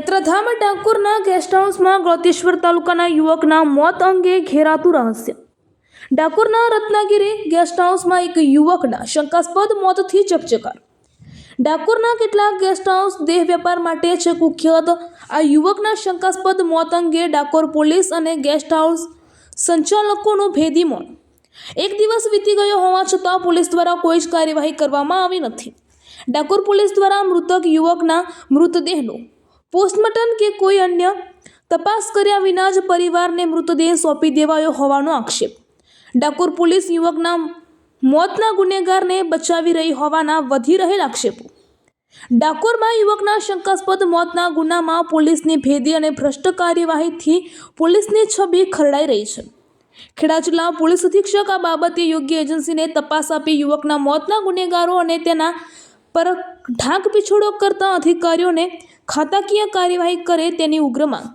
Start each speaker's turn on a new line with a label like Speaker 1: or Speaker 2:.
Speaker 1: કથામાં ડાકોરના ગેસ્ટ હાઉસમાં ગળતેશ્વર તાલુકાના યુવકના મોત અંગે ઘેરાતું રહસ્ય. ડાકોરના રત્નાગીરી ગેસ્ટ હાઉસમાં એક યુવકના શંકાસ્પદ મોતથી ચકચકાર. ડાકોરના કેટલાક ગેસ્ટ હાઉસ દેહ વેપાર માટે છે કુખ્યાત, આ યુવકના શંકાસ્પદ મોત અંગે ડાકોર પોલીસ અને ગેસ્ટ હાઉસ સંચાલકોનું ભેદી મૌન એક દિવસ વીતી ગયો હોવા છતાં પોલીસ દ્વારા કોઈ જ કાર્યવાહી કરવામાં આવી નથી. ડાકોર પોલીસ દ્વારા મૃતક યુવકના મૃતદેહનું પોસ્ટમોર્ટમ કે કોઈ અન્ય તપાસ કર્યા વિના જ પરિવારને મૃતદેહ સોંપી દેવાયો હોવાનો આક્ષેપ. ડાકોર પોલીસ યુવકના મોતના ગુનેગારને બચાવી રહી હોવાના વધી રહેલ આક્ષેપો. ડાકોરમાં યુવકના શંકાસ્પદ મોતના ગુનામાં પોલીસની ભેદી અને ભ્રષ્ટ કાર્યવાહીથી પોલીસની છબી ખરડાઈ રહી છે. ખેડાચલા પોલીસ અધિક્ષક આ બાબતે યોગ્ય એજન્સીને તપાસ આપી યુવકના મોતના ગુનેગારો અને તેના પર ઢાંક પીછોડો કરતા અધિકારીઓને ખાતાકીય કાર્યવાહી કરે તેની ઉગ્ર માંગ